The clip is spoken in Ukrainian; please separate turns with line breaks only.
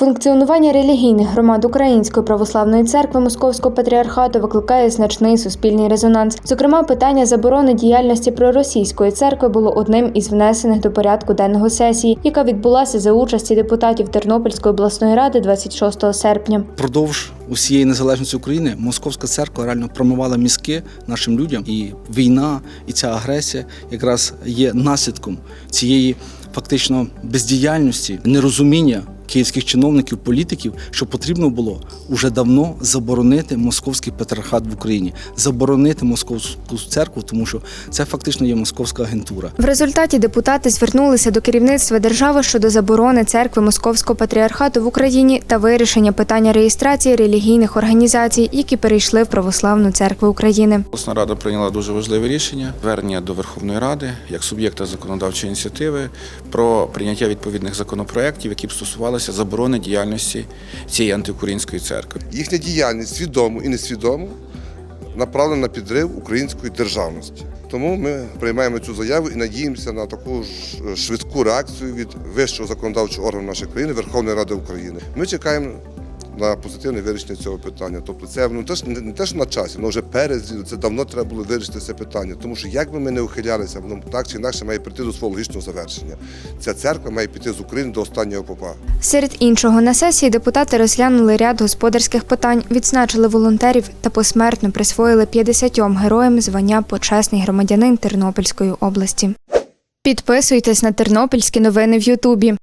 Функціонування релігійних громад Української православної церкви Московського патріархату викликає значний суспільний резонанс. Зокрема, питання заборони діяльності проросійської церкви було одним із внесених до порядку денного сесії, яка відбулася за участі депутатів Тернопільської обласної ради 26 серпня.
Продовж усієї незалежності України московська церква реально промивала мізки нашим людям, і війна, і ця агресія якраз є наслідком цієї фактично бездіяльності, нерозуміння київських чиновників, політиків, що потрібно було уже давно заборонити московський патріархат в Україні, заборонити московську церкву, тому що це фактично є московська агентура.
В результаті депутати звернулися до керівництва держави щодо заборони церкви Московського патріархату в Україні та вирішення питання реєстрації релігійних організацій, які перейшли в православну церкву України.
Обласна рада прийняла дуже важливе рішення звернення до Верховної Ради як суб'єкта законодавчої ініціативи про прийняття відповідних законопроєктів, які б стосувалися заборони діяльності цієї антиукраїнської церкви.
Їхня діяльність свідомо і несвідомо направлена на підрив української державності. Тому ми приймаємо цю заяву і надіємося на таку ж швидку реакцію від вищого законодавчого органу нашої країни Верховної Ради України. Ми чекаємо на позитивне вирішення цього питання. Тобто, це ну, теж не, те, що на часі, воно вже перезріло. Це давно треба було вирішити це питання. Тому що як би ми не ухилялися, воно так чи інакше має прийти до свого логічного завершення. Ця церква має піти з України до останнього попа.
Серед іншого на сесії депутати розглянули ряд господарських питань, відзначили волонтерів та посмертно присвоїли 50 героям звання почесний громадянин Тернопільської області. Підписуйтесь на тернопільські новини в Ютубі.